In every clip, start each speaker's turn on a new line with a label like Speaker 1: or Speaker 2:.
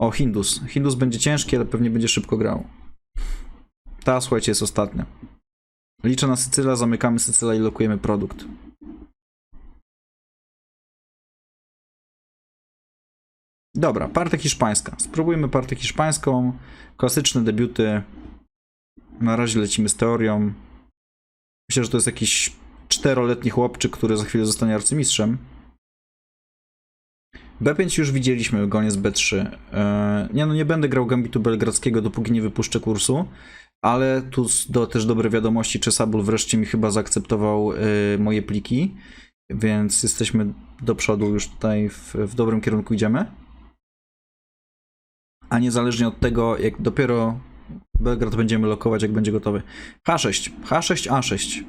Speaker 1: O, Hindus. Hindus będzie ciężki, ale pewnie będzie szybko grał. Ta, słuchajcie, jest ostatnia. Liczę na Sycyla, zamykamy Sycyla i lokujemy produkt. Dobra, partę hiszpańska. Spróbujmy partę hiszpańską. Klasyczne debiuty. Na razie lecimy z teorią. Myślę, że to jest jakiś czteroletni chłopczyk, który za chwilę zostanie arcymistrzem. B5 już widzieliśmy, goniec B3. Eee, nie no, nie będę grał Gambitu Belgradzkiego, dopóki nie wypuszczę kursu, ale tu do, też dobre wiadomości, Chessable wreszcie mi chyba zaakceptował e, moje pliki, więc jesteśmy do przodu już tutaj w, w dobrym kierunku idziemy. A niezależnie od tego, jak dopiero Belgrad będziemy lokować, jak będzie gotowy. H6, H6, A6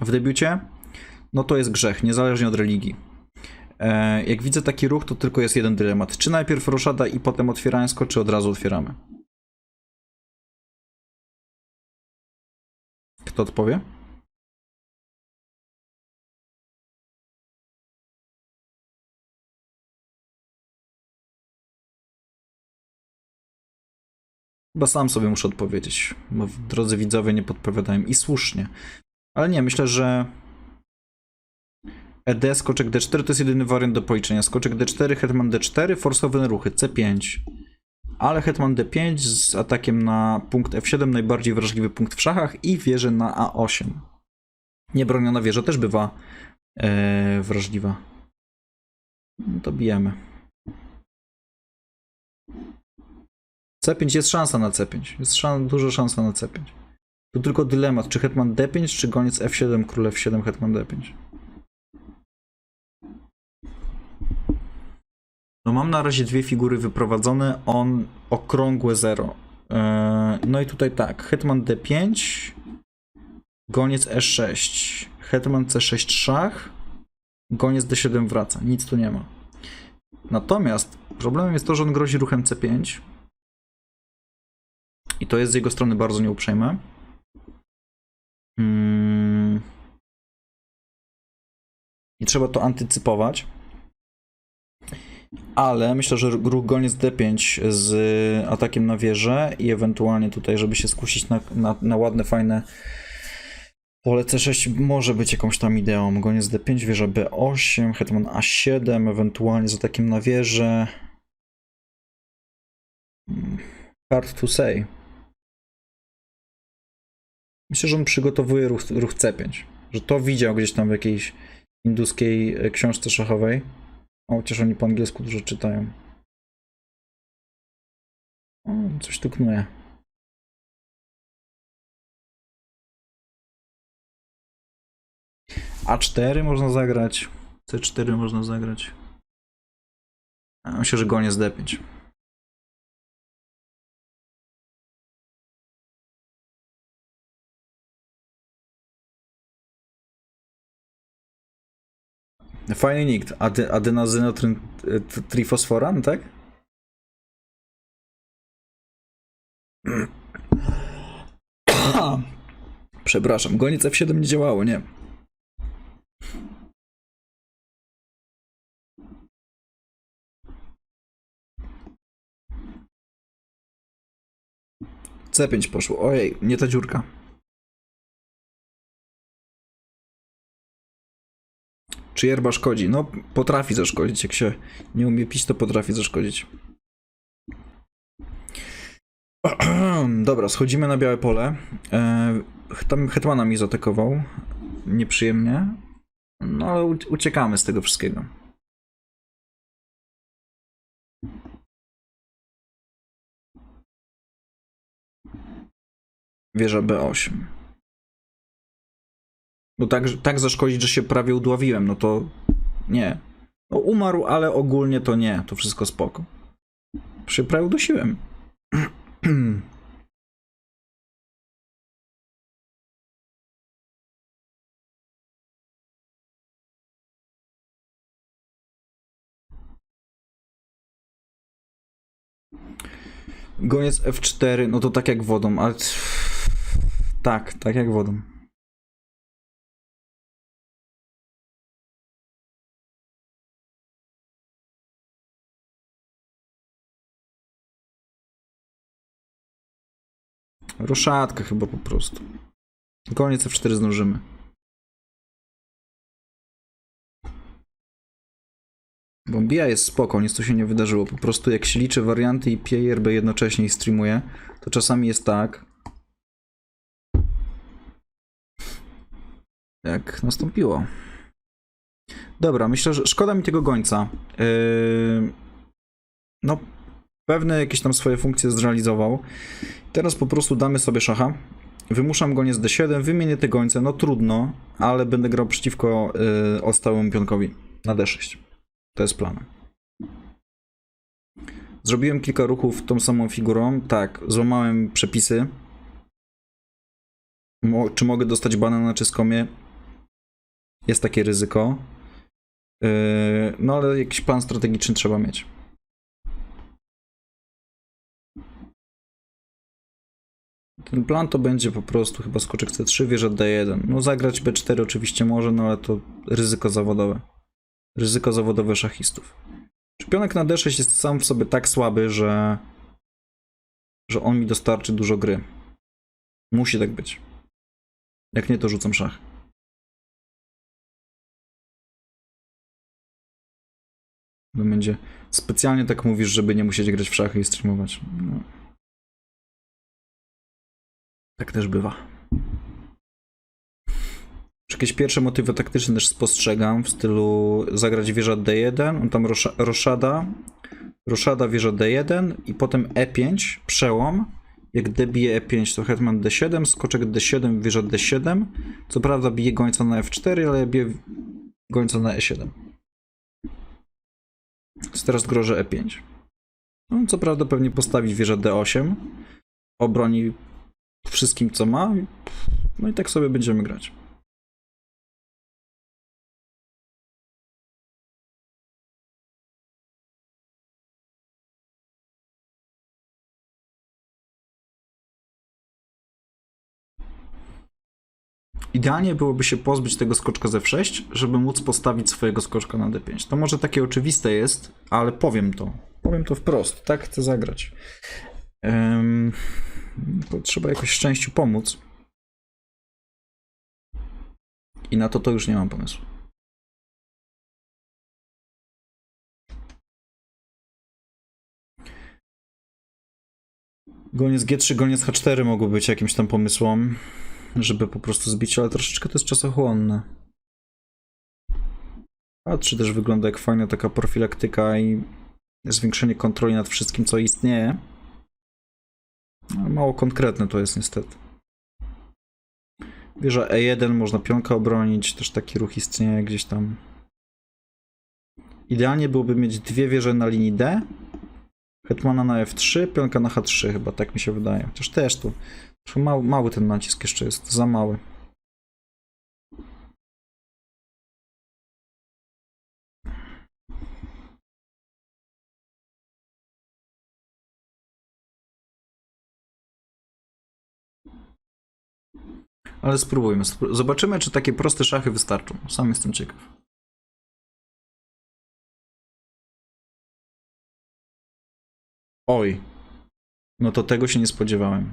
Speaker 1: w debiucie, no to jest grzech, niezależnie od religii. E, Jak widzę taki ruch, to tylko jest jeden dylemat. Czy najpierw roszada i potem otwierańsko, czy od razu otwieramy? Kto odpowie? Chyba sam sobie muszę odpowiedzieć, bo drodzy widzowie nie podpowiadają i słusznie. Ale nie, myślę, że ED, skoczek D4 to jest jedyny wariant do policzenia. Skoczek D4, hetman D4, forsowane ruchy C5. Ale hetman D5 z atakiem na punkt F7, najbardziej wrażliwy punkt w szachach i wieżę na A8. Niebroniona wieża też bywa e, wrażliwa. No to bijemy. C5 jest szansa na C5. Jest szan, duża szansa na C5. Tu tylko dylemat, czy hetman D5, czy goniec F7, król F7, hetman D5. No mam na razie dwie figury wyprowadzone, on okrągłe 0. No i tutaj tak, hetman D5, goniec E6, hetman C6 szach, goniec D7 wraca, nic tu nie ma. Natomiast problemem jest to, że on grozi ruchem C5 i to jest z jego strony bardzo nieuprzejme. Mm. I trzeba to antycypować. Ale myślę, że ruch goniec D5 z atakiem na wieżę i ewentualnie tutaj, żeby się skusić na, na, na ładne, fajne pole C6 może być jakąś tam ideą. Goniec D5, wieża B8, hetman A7, ewentualnie z atakiem na wieżę. Hmm, Hard to say. Myślę, że on przygotowuje ruch, ruch C5. Że to widział gdzieś tam w jakiejś induskiej książce szachowej. O, chociaż oni po angielsku dużo czytają. O, coś tu knuje. A4 można zagrać. C4 można zagrać. Myślę, że goniec D5. Fajny nikt. Ady, adenazynotryn trifosforan, tak? Przepraszam, goniec F7 nie działało, nie. C5 poszło. Ojej, nie ta dziurka. Czy yerba szkodzi? No, potrafi zaszkodzić. Jak się nie umie pić, to potrafi zaszkodzić. Dobra, schodzimy na białe pole. E, tam Hetmana mi zaatakował. Nieprzyjemnie. No, ale uciekamy z tego wszystkiego. Wieża B8. No tak, tak zaszkodzić, że się prawie udławiłem, no to nie. No umarł, ale ogólnie to nie, to wszystko spoko. Się prawie udusiłem. Goniec F4, no to tak jak wodą, ale... Tak, tak jak wodą. Roszatka chyba po prostu. Koniec F4 zdążymy. Bombija jest spoko, nic tu się nie wydarzyło. Po prostu jak się liczy warianty i pije RB jednocześnie streamuje, to czasami jest tak, jak nastąpiło. Dobra, myślę, że szkoda mi tego gońca. Yy, no, pewne jakieś tam swoje funkcje zrealizował. Teraz po prostu damy sobie szacha. Wymuszam goniec D7, wymienię te gońce, no trudno, ale będę grał przeciwko yy, odstałemu pionkowi na D6. To jest plan. Zrobiłem kilka ruchów tą samą figurą. Tak, złamałem przepisy. Mo czy mogę dostać bana na czyskomie? Jest takie ryzyko. Yy, no ale jakiś plan strategiczny trzeba mieć. Ten plan to będzie po prostu chyba skoczek C3, wieża D1. No zagrać B4 oczywiście może, no ale to ryzyko zawodowe. Ryzyko zawodowe szachistów. Szpionek na D6 jest sam w sobie tak słaby, że że on mi dostarczy dużo gry. Musi tak być. Jak nie, to rzucam szach. Będzie specjalnie tak mówisz, żeby nie musieć grać w szachy i streamować. No. Tak też bywa. Jakieś pierwsze motywy taktyczne też spostrzegam w stylu zagrać wieża D1, on tam rosza, roszada, roszada wieża D1 i potem E5, przełom. Jak D bije E5 to hetman D7, skoczek D7, wieża D7. Co prawda bije gońca na F4, ale ja biję gońca na E7. Więc teraz grożę E5. No, co prawda pewnie postawi wieżę D8, obroni wszystkim co ma, no i tak sobie będziemy grać. Idealnie byłoby się pozbyć tego skoczka z F6, żeby móc postawić swojego skoczka na D5. To może takie oczywiste jest, ale powiem to. Powiem to wprost. Tak chcę zagrać. Um, trzeba jakoś szczęściu pomóc. I na to to już nie mam pomysłu. Goniec G3, goniec H4 mogły być jakimś tam pomysłem, żeby po prostu zbić, ale troszeczkę to jest czasochłonne. A czy też wygląda jak fajna taka profilaktyka i zwiększenie kontroli nad wszystkim, co istnieje. Mało konkretne to jest niestety. Wieża E1, można pionka obronić, też taki ruch istnieje gdzieś tam. Idealnie byłoby mieć dwie wieże na linii D, hetmana na F3, pionka na H3 chyba, tak mi się wydaje. Chociaż też tu mały, mały ten nacisk jeszcze jest, za mały. Ale spróbujmy. spró- Zobaczymy, czy takie proste szachy wystarczą. Sam jestem ciekaw. Oj. No to tego się nie spodziewałem.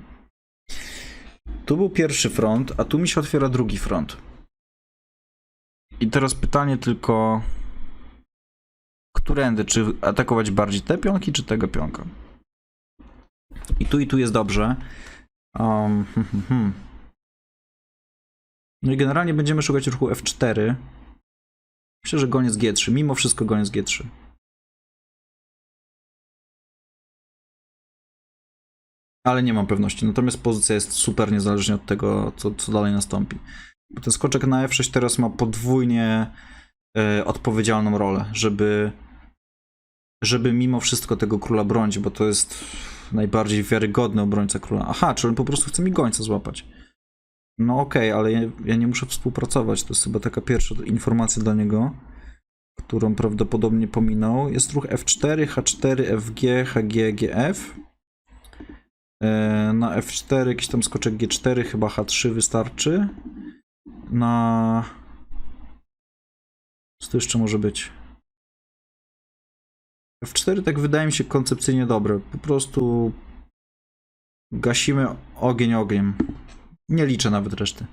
Speaker 1: Tu był pierwszy front, a tu mi się otwiera drugi front. I teraz pytanie tylko. Którędy? Czy atakować bardziej te pionki, czy tego pionka? I tu i tu jest dobrze. Um, hmm, hmm, hmm. No i generalnie będziemy szukać ruchu F4. Myślę, że goniec G3. Mimo wszystko goniec G3. Ale nie mam pewności. Natomiast pozycja jest super niezależnie od tego, co, co dalej nastąpi. Bo ten skoczek na F6 teraz ma podwójnie e, odpowiedzialną rolę, żeby żeby mimo wszystko tego króla bronić, bo to jest najbardziej wiarygodny obrońca króla. Aha, czy on po prostu chce mi gońca złapać. No okej, ale ja, ja nie muszę współpracować. To jest chyba taka pierwsza informacja dla niego, którą prawdopodobnie pominął. Jest ruch F4, H4, FG, HG, GF. Na F4 jakiś tam skoczek G4, chyba H3 wystarczy. Na... Co to jeszcze może być? F4 tak wydaje mi się koncepcyjnie dobre. Po prostu Gasimy ogień ogniem. Nie liczę nawet reszty.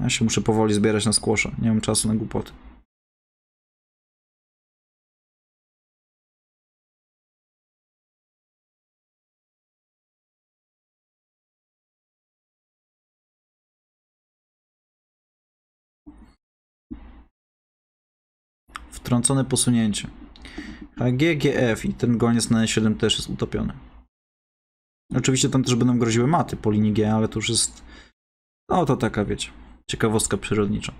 Speaker 1: Ja się muszę powoli zbierać na skłosze. Nie mam czasu na głupoty. Wtrącone posunięcie. HGGF i ten goniec na E7 też jest utopiony. Oczywiście tam też będą groziły maty po linii G, ale to już jest. No to taka, wiecie, ciekawostka przyrodnicza.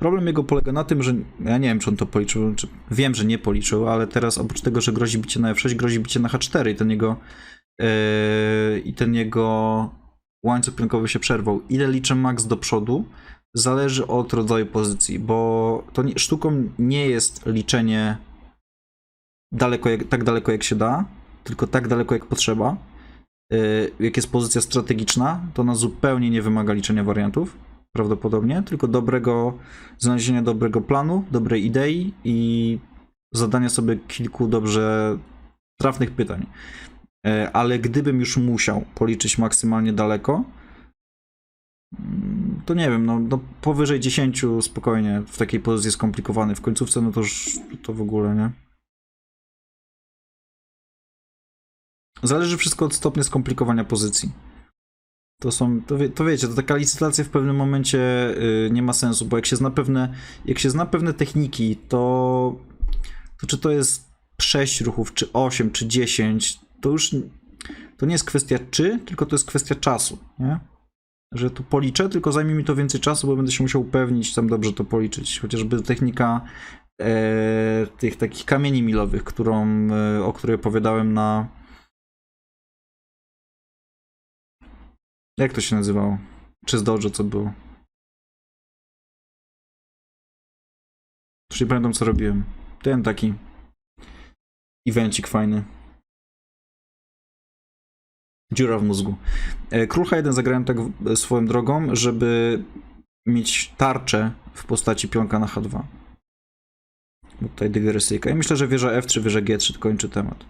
Speaker 1: Problem jego polega na tym, że ja nie wiem, czy on to policzył, czy wiem, że nie policzył, ale teraz oprócz tego, że grozi bicie na F6, grozi bicie na H4 i ten jego yy, i ten jego łańcuch pionkowy się przerwał. Ile liczę max do przodu, zależy od rodzaju pozycji, bo to nie, sztuką nie jest liczenie daleko jak, tak daleko jak się da, tylko tak daleko jak potrzeba. Yy, jak jest pozycja strategiczna, to ona zupełnie nie wymaga liczenia wariantów, prawdopodobnie, tylko dobrego, znalezienia dobrego planu, dobrej idei i zadania sobie kilku dobrze trafnych pytań. Yy, ale gdybym już musiał policzyć maksymalnie daleko, mm, to nie wiem, no, no powyżej 10 spokojnie w takiej pozycji skomplikowanej. W końcówce, no to już to w ogóle, nie? Zależy wszystko od stopnia skomplikowania pozycji. To są, to, wie, to wiecie, to taka licytacja w pewnym momencie y, nie ma sensu, bo jak się zna pewne, jak się zna pewne techniki, to, to czy to jest 6 ruchów, czy 8, czy 10, to już to nie jest kwestia czy, tylko to jest kwestia czasu, nie? Że tu policzę, tylko zajmie mi to więcej czasu, bo będę się musiał upewnić, tam dobrze to policzyć. Chociażby technika e, tych takich kamieni milowych, którą, e, o której opowiadałem na Jak to się nazywało? Czy z Dojo co było? Już nie pamiętam co robiłem. Ten taki evencik fajny. Dziura w mózgu. E, Król H1 zagrałem tak w- swoją drogą, żeby mieć tarczę w postaci pionka na H2. Bo tutaj dygresyjka. I myślę, że wieża F3, wieża G3 kończy temat.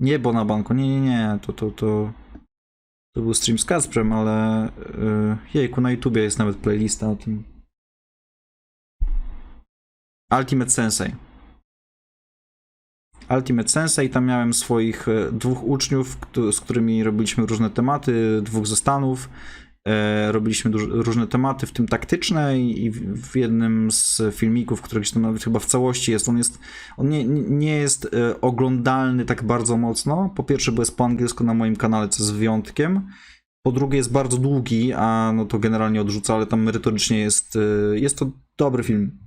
Speaker 1: Nie, bo na banku. Nie, nie, nie. To, to, to... To był stream z Kasprem, ale yy, jejku, na YouTubie jest nawet playlista o tym. Ultimate Sensei. Ultimate Sensei, tam miałem swoich e, dwóch uczniów, z którymi robiliśmy różne tematy, dwóch ze Stanów. E, robiliśmy duż, różne tematy, w tym taktyczne i w, jednym z filmików, który gdzieś tam nawet chyba w całości jest, on jest, on nie, nie jest e, oglądalny tak bardzo mocno. Po pierwsze, bo jest po angielsku na moim kanale, co jest wyjątkiem. Po drugie, jest bardzo długi, a no to generalnie odrzuca, ale tam merytorycznie jest, e, jest to dobry film.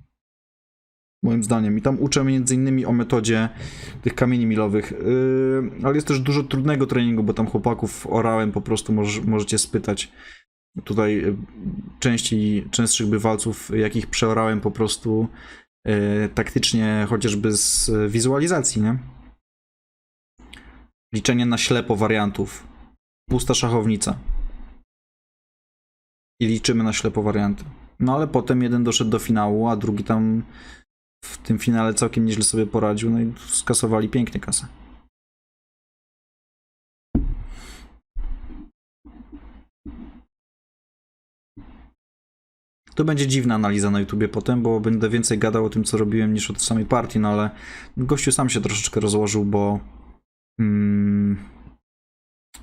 Speaker 1: Moim zdaniem. I tam uczę między innymi o metodzie tych kamieni milowych. Ale jest też dużo trudnego treningu, bo tam chłopaków orałem, po prostu moż, możecie spytać. Tutaj y, części, częstszych bywalców, jakich przeorałem po prostu y, taktycznie, chociażby z wizualizacji, nie? Liczenie na ślepo wariantów. Pusta szachownica. I liczymy na ślepo warianty. No ale potem jeden doszedł do finału, a drugi tam w tym finale całkiem nieźle sobie poradził, no i skasowali pięknie kasę. To będzie dziwna analiza na YouTubie potem, bo będę więcej gadał o tym, co robiłem, niż o samej partii, no ale gościu sam się troszeczkę rozłożył, bo mm,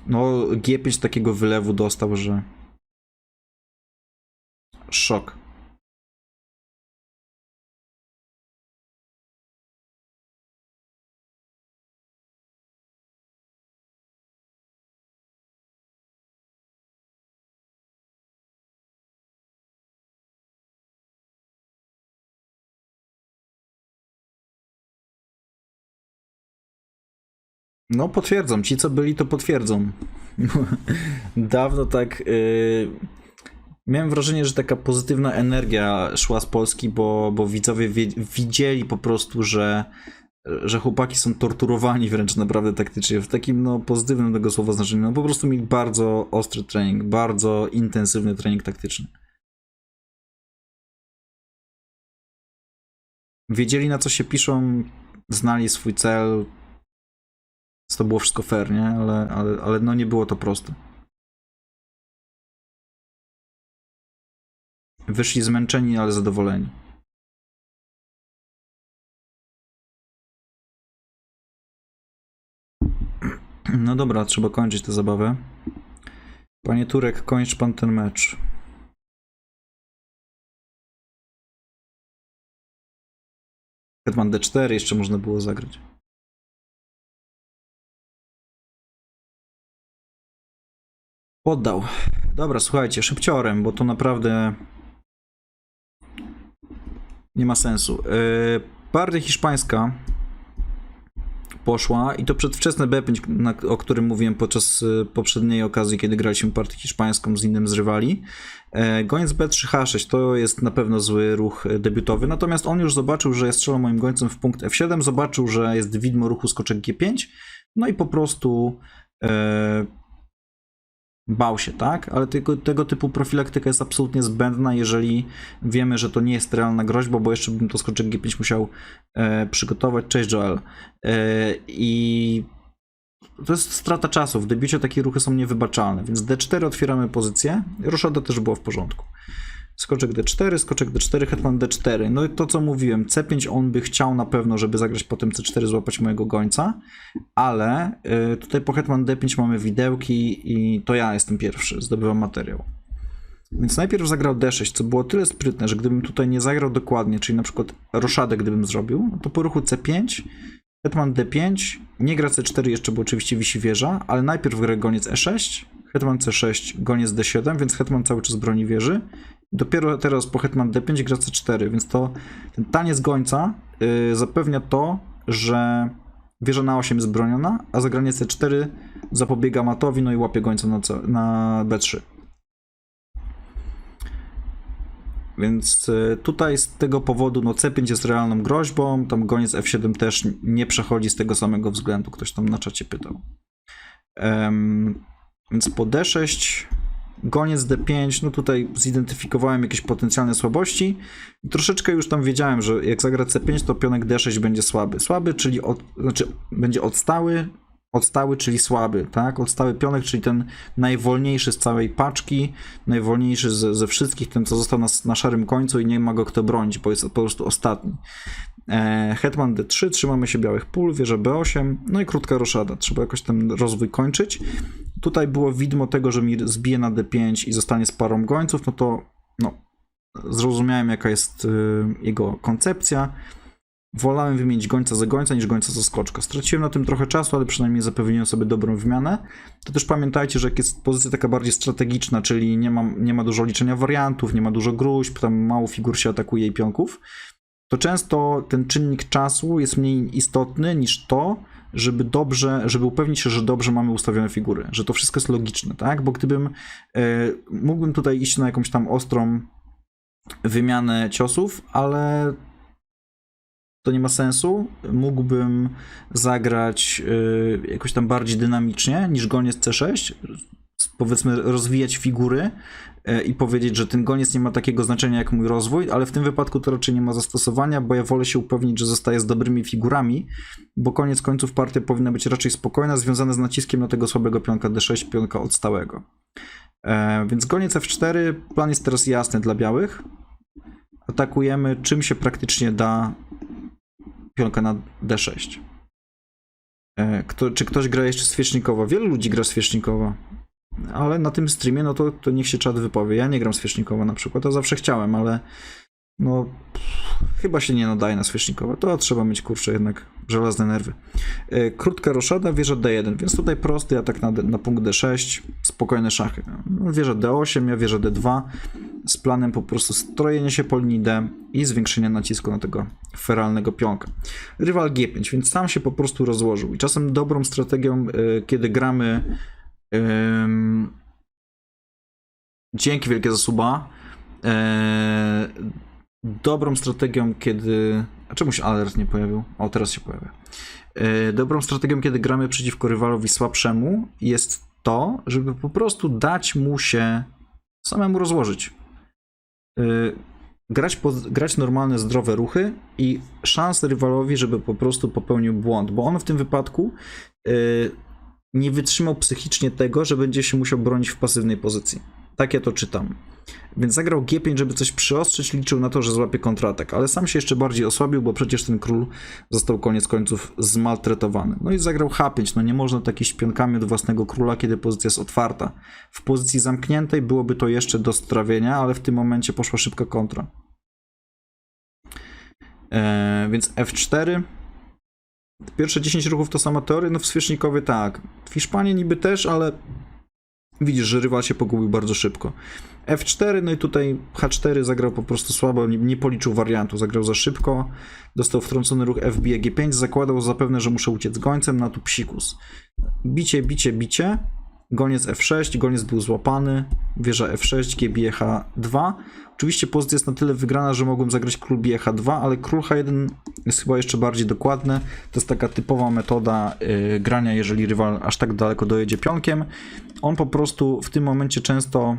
Speaker 1: no G5 takiego wylewu dostał, że szok. No, potwierdzam. Ci, co byli, to potwierdzą. Dawno tak. Yy... Miałem wrażenie, że taka pozytywna energia szła z Polski, bo, bo widzowie wie, widzieli po prostu, że, że chłopaki są torturowani wręcz naprawdę taktycznie, w takim no, pozytywnym tego słowa znaczeniu. No, po prostu mieli bardzo ostry trening, bardzo intensywny trening taktyczny. Wiedzieli na co się piszą, znali swój cel, to było wszystko fair, nie? Ale, ale, ale no nie było to proste. Wyszli zmęczeni, ale zadowoleni. No dobra, trzeba kończyć tę zabawę. Panie Turek, kończ pan ten mecz. Hetman D4 jeszcze można było zagrać. Poddał. Dobra, słuchajcie, szybciorem, bo to naprawdę nie ma sensu. Partia hiszpańska poszła i to przedwczesne B5, na, o którym mówiłem podczas y, poprzedniej okazji, kiedy graliśmy partię hiszpańską z innym z rywali. E, Goniec B3 H6 to jest na pewno zły ruch e, debiutowy, natomiast on już zobaczył, że ja strzelam moim gońcem w punkt F7, zobaczył, że jest widmo ruchu skoczek G5, no i po prostu e, bał się, tak? Ale tego, tego typu profilaktyka jest absolutnie zbędna, jeżeli wiemy, że to nie jest realna groźba, bo jeszcze bym to skoczek G5 musiał e, przygotować. Cześć Joel. E, I to jest strata czasu. W debiucie takie ruchy są niewybaczalne, więc D4 otwieramy pozycję. Roszada też było w porządku. Skoczek D4, skoczek D4, hetman D4. No i to co mówiłem, C5 on by chciał na pewno, żeby zagrać potem C4, złapać mojego gońca, ale y, tutaj po hetman D5 mamy widełki i to ja jestem pierwszy, zdobywam materiał. Więc najpierw zagrał D6, co było tyle sprytne, że gdybym tutaj nie zagrał dokładnie, czyli na przykład roszadę gdybym zrobił, no to po ruchu C5, hetman D5, nie gra C4 jeszcze, bo oczywiście wisi wieża, ale najpierw gra goniec E6, hetman C6, goniec D7, więc hetman cały czas broni wieży. Dopiero teraz po hetman D5 gra C4, więc to ten taniec gońca yy, zapewnia to, że wieża na 8 jest broniona, a zagranie C4 zapobiega matowi, no i łapie gońca na, C, na B3. Więc y, tutaj z tego powodu no C5 jest realną groźbą, tam goniec F7 też nie przechodzi z tego samego względu, ktoś tam na czacie pytał. Em, więc po D6, goniec D5, no tutaj zidentyfikowałem jakieś potencjalne słabości. I troszeczkę już tam wiedziałem, że jak zagra C5, to pionek D6 będzie słaby. Słaby, czyli od, znaczy będzie odstały, odstały, czyli słaby, tak? Odstały pionek, czyli ten najwolniejszy z całej paczki, najwolniejszy ze, ze wszystkich, ten co został na, na szarym końcu i nie ma go kto bronić, bo jest po prostu ostatni. E, hetman D3, trzymamy się białych pól, wieża B8, no i krótka roszada. Trzeba jakoś ten rozwój kończyć. Tutaj było widmo tego, że mi zbije na D5 i zostanie z parą gońców, no to no, zrozumiałem jaka jest y, jego koncepcja. Wolałem wymienić gońca za gońca niż gońca za skoczka. Straciłem na tym trochę czasu, ale przynajmniej zapewniłem sobie dobrą wymianę. To też pamiętajcie, że jak jest pozycja taka bardziej strategiczna, czyli nie ma, nie ma dużo liczenia wariantów, nie ma dużo gruźb, tam mało figur się atakuje i pionków, to często ten czynnik czasu jest mniej istotny niż to, żeby dobrze, żeby upewnić się, że dobrze mamy ustawione figury, że to wszystko jest logiczne, tak? Bo gdybym e, mógłbym tutaj iść na jakąś tam ostrą wymianę ciosów, ale to nie ma sensu. Mógłbym zagrać y, jakoś tam bardziej dynamicznie niż goniec C6. Powiedzmy, rozwijać figury y, i powiedzieć, że ten goniec nie ma takiego znaczenia jak mój rozwój, ale w tym wypadku to raczej nie ma zastosowania, bo ja wolę się upewnić, że zostaję z dobrymi figurami, bo koniec końców partia powinna być raczej spokojna, związana z naciskiem na tego słabego pionka D6, pionka odstałego. E, więc goniec F4, plan jest teraz jasny dla białych. Atakujemy czym się praktycznie da pionka na D6. E, Kto, czy ktoś gra jeszcze świecznikowo? Wielu ludzi gra świecznikowo. Ale na tym streamie, no to, to niech się czat wypowie. Ja nie gram świecznikowo na przykład, to zawsze chciałem, ale no pff, chyba się nie nadaje na świecznikowo. To trzeba mieć kurczę jednak żelazne nerwy. E, Krótka roszada, wieża D1, więc tutaj prosty atak na, na punkt D6, spokojne szachy. No, Wieża D8, ja wieża D2 z planem po prostu strojenia się po linii D i zwiększenia nacisku na tego feralnego pionka. Rywal G5, więc sam się po prostu rozłożył. I czasem dobrą strategią, y, kiedy gramy dzięki wielkie za suba, e, dobrą strategią, kiedy... A czemu się alert nie pojawił? O, teraz się pojawia. E, Dobrą strategią, kiedy gramy przeciwko rywalowi słabszemu, jest to, żeby po prostu dać mu się samemu rozłożyć. Y, grać, po, grać normalne, zdrowe ruchy i szanse rywalowi, żeby po prostu popełnił błąd, bo on w tym wypadku y, nie wytrzymał psychicznie tego, że będzie się musiał bronić w pasywnej pozycji. Tak ja to czytam. Więc zagrał G5, żeby coś przyostrzyć, liczył na to, że złapie kontratak, ale sam się jeszcze bardziej osłabił, bo przecież ten król został koniec końców zmaltretowany. No i zagrał H5, no nie można tak iść pionkami od własnego króla, kiedy pozycja jest otwarta. W pozycji zamkniętej byłoby to jeszcze do strawienia, ale w tym momencie poszła szybka kontra. Eee, więc F4. Pierwsze 10 ruchów to sama teoria, no w Zwierzchnikowie tak. W Hiszpanii niby też, ale widzisz, że rywal się pogubił bardzo szybko. F4, no i tutaj H4 zagrał po prostu słabo, nie, policzył wariantu, zagrał za szybko, dostał wtrącony ruch F bije G5, zakładał zapewne, że muszę uciec gońcem, na tu psikus. Bicie, bicie, bicie, goniec F6, goniec był złapany, wieża F6, G bije H2. Oczywiście pozycja jest na tyle wygrana, że mogłem zagrać król bije H2, ale król H1 jest chyba jeszcze bardziej dokładny. To jest taka typowa metoda yy, grania, jeżeli rywal aż tak daleko dojedzie pionkiem. On po prostu w tym momencie często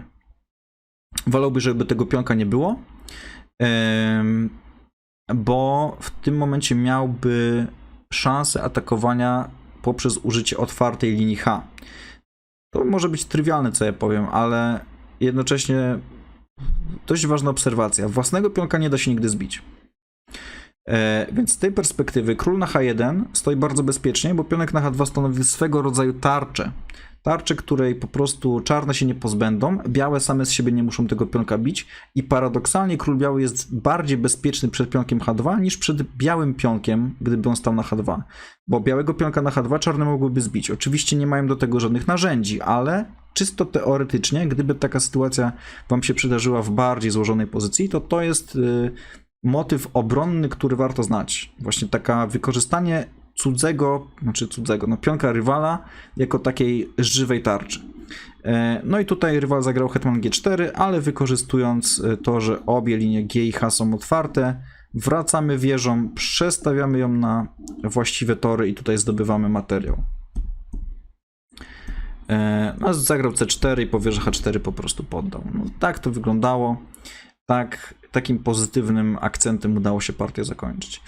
Speaker 1: wolałby, żeby tego pionka nie było, bo w tym momencie miałby szansę atakowania poprzez użycie otwartej linii H. To może być trywialne, co ja powiem, ale jednocześnie dość ważna obserwacja. Własnego pionka nie da się nigdy zbić. E, więc z tej perspektywy król na H1 stoi bardzo bezpiecznie, bo pionek na H2 stanowi swego rodzaju tarczę. Tarczę, której po prostu czarne się nie pozbędą, białe same z siebie nie muszą tego pionka bić i paradoksalnie król biały jest bardziej bezpieczny przed pionkiem H2 niż przed białym pionkiem, gdyby on stał na H2. Bo białego pionka na H2 czarne mogłyby zbić. Oczywiście nie mają do tego żadnych narzędzi, ale czysto teoretycznie, gdyby taka sytuacja wam się przydarzyła w bardziej złożonej pozycji, to to jest y, motyw obronny, który warto znać. Właśnie taka wykorzystanie cudzego, znaczy cudzego, no pionka rywala jako takiej żywej tarczy. E, No i tutaj rywal zagrał hetman g4, ale wykorzystując e, to, że obie linie G i H są otwarte, wracamy wieżą, przestawiamy ją na właściwe tory i tutaj zdobywamy materiał. E, No, zagrał C4 i po wieży H4 po prostu poddał. No, tak to wyglądało. Tak, takim pozytywnym akcentem udało się partię zakończyć.